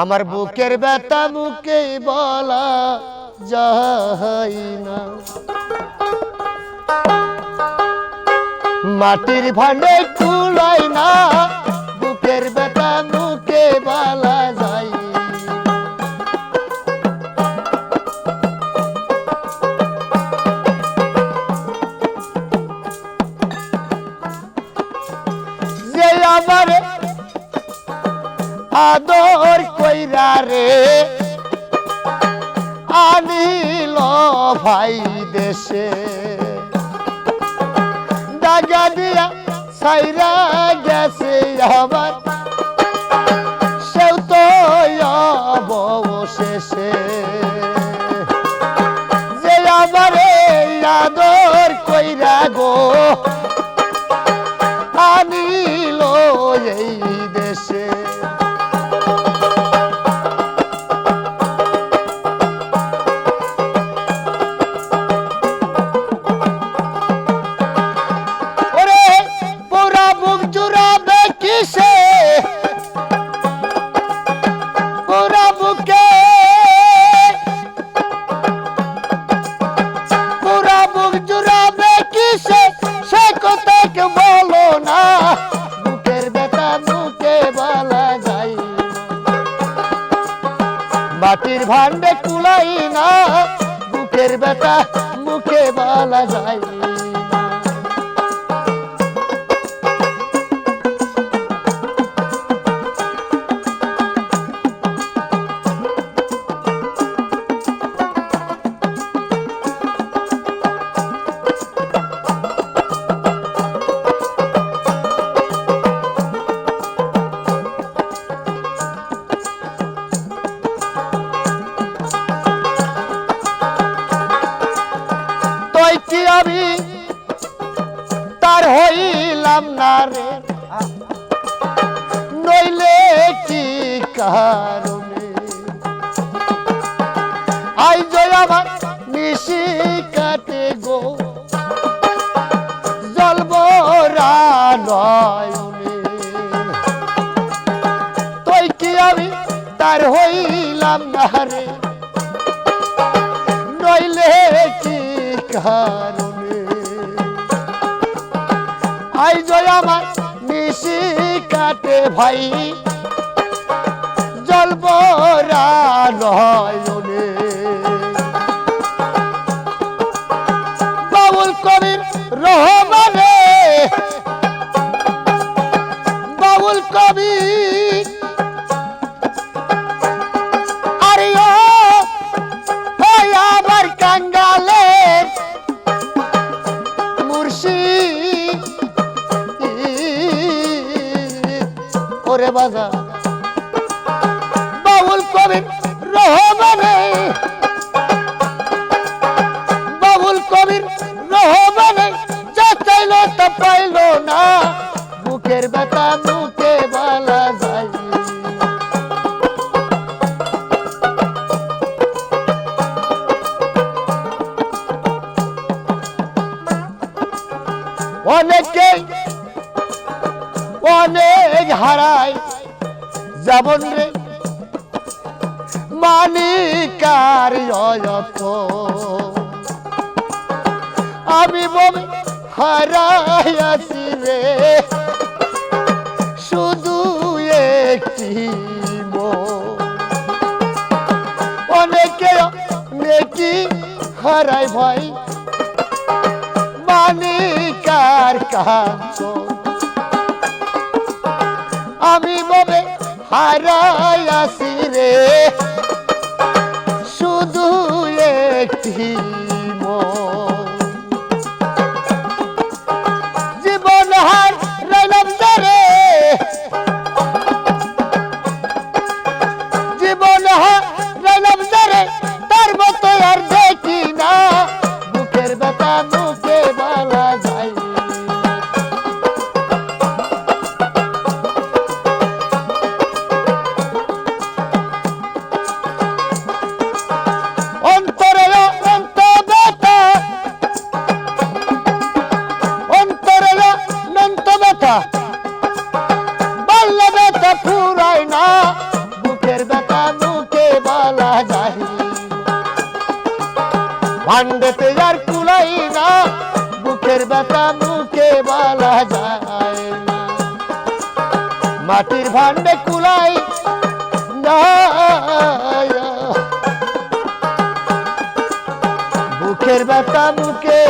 আমার বুকের ব্যথা মুখে বলা যাই না। মাটির ভাণ্ডে কুলাই না, বুকের ব্যথা মুখে বলা যায় ভাই দেশে। দাগা দিয়া সাইরা গেছে আমার মাটির ভান্ডে কুলাই না বুকের ব্যথা মুখে বলা যায় হইলাম না রে নইলে কি কারণে? আই জয় আমার কাটে গো। জলবরা নয়নে তুই কি আমি তার হইলাম না রে? নইলে কি কারণে? আই জয় আমার নিশি কাটে ভাই। জলবরা নয়নে ওরে বাজা। বাউল কবির রহমানে। বাবুল কবির রহমানে যা চাইল তা পাইল না। বুকের ব্যথা মুখে বালা যায়। অনেকে অনেক হারায় যেমন রে। মানিকার অয়ত আমি বমি হারাইয়াছি রে। শুধু একটি। অনেকে নেকি হারায় ভাই মানিকার কাঞ্চ আমি বলে হারাই আসি রে। শুধু একটি না, বুকের ব্যথা মুখে বলা যায়। ভান্ডেতে আর কুলাই না, বুকের ব্যথা মুখে বলা যায় মাটির ভান্ডে কুলাই না। বুকের ব্যথা মুখে